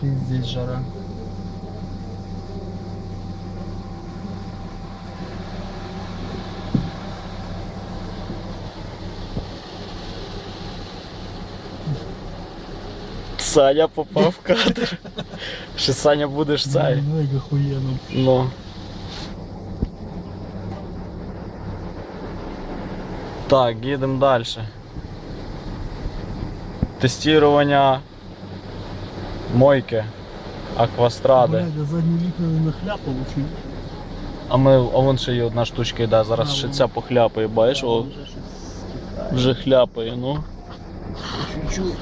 Пиздец жара. Саня попав в кадр. Ще Саня будеш цей. Ну, як охуєнно. Ну. Так, їдемо далі. Тестування мойки Аквастради. Блядь, я задні вікна не нахляпав, чи? А ми, а вон ще є одна штучка йде, зараз А, ще ця похляпає, бачиш, о, Вже щось вже хляпає, ну. Чуть-чуть.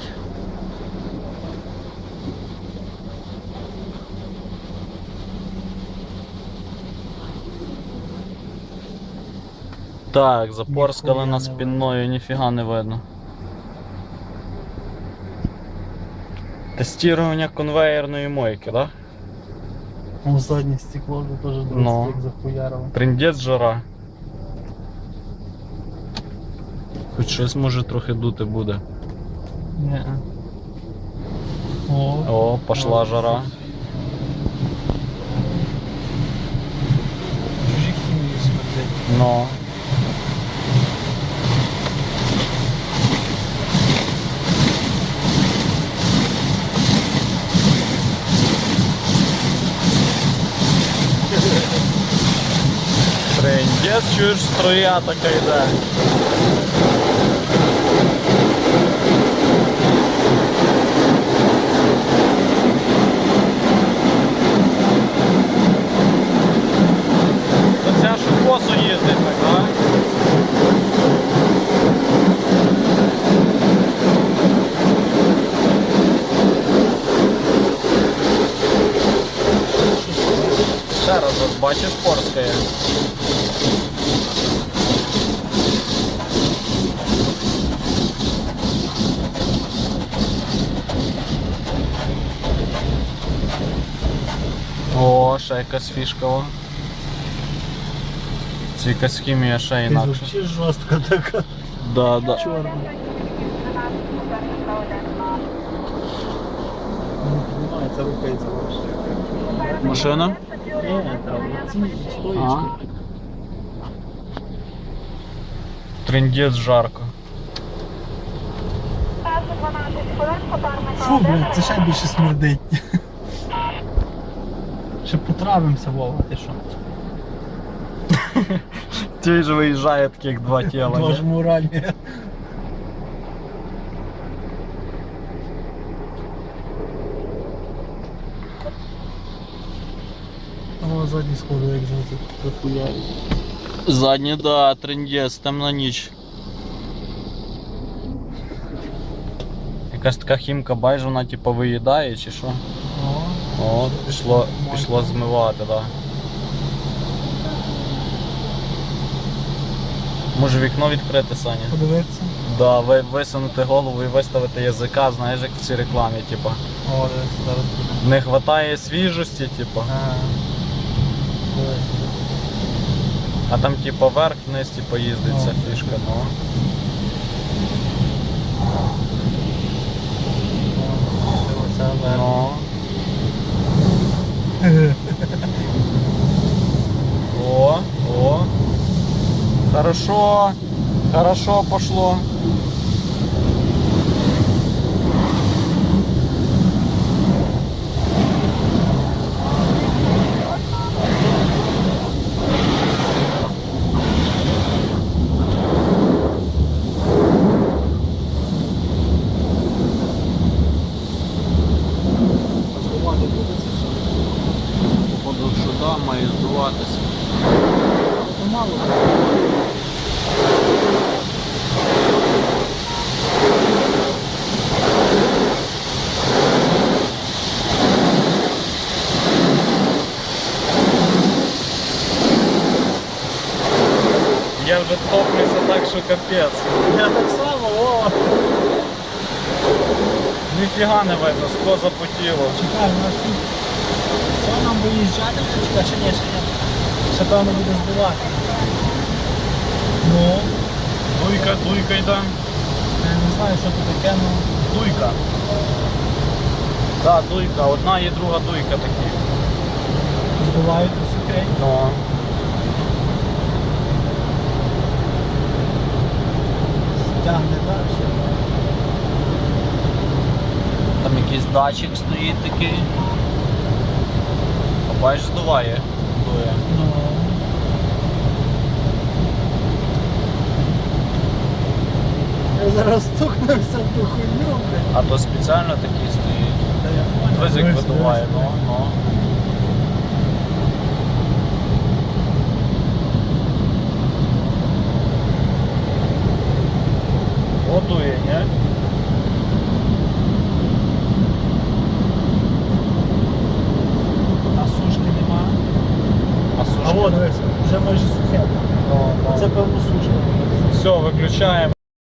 Так, запорскали Ніхуя нас не спинною, ніфіга не видно. Тестування конвейерної мойки, да? Ну, заднє стекло вже теж досить Ну. як захуярило. Трендець жара. Хоч щось може трохи дути буде. Ні. О, О, пошла О, жара. чужі хімії смердить. Ну. Трендець, чуєш, струя така йде. То ця косо їздить так, так? Ще раз от бачиш порскає. О, ще якась фішка. о. Це якась хімія ще Ти інакше. взагалі жорстка така. Да, да. Чорна. Не піднімається, рухається ваше. Машина? Ні, там ці стоїчки. А. Трендець жарко. Фу, блядь, це ще більше смердить. Ще потравимося, Вова, ти що? Ті ж виїжджає таких два тіла. Два ні? жмуральні. О, задні сходи, як завжди, захуярі. Задні, да, трендець, темна ніч. Якась така хімка байж, вона типу виїдає чи що? О, пішло, пішло змивати, да. Може вікно відкрити, Саня? подивитися. Да, ви, висунути голову і виставити язика, знаєш, як в цій рекламі, типу. О, зараз буде. Не вистачає свіжості, типу. А, там типу вверх вниз типу їздить ця О. фішка, ну. Оце вверх. Ну. О, о. Хорошо. Хорошо пошло. Походу, що да, має здуватися. Ну, мало. Я вже топлюся так, що капець. Я так само, о! Ніфіга не видно, скло запотіло. Чекай, у нас тут. Що нам виїжджати? Чекай, ще ні, ще ні. Ще певно буде здавати. Ну, Дуйка, дуйка йде. я не знаю, що це таке, ну. Дуйка. Да, дуйка, одна і друга дуйка такі. Здувають високий. Ну. Тягне далі. Там якийсь датчик стоїть такий. А бачиш, здуває. Дує. Ну. Я зараз стукнувся в ту хуйню. А то спеціально такий стоїть. Дивись, видуває, ну, ну. О, дує, ні? А сушки нема. А А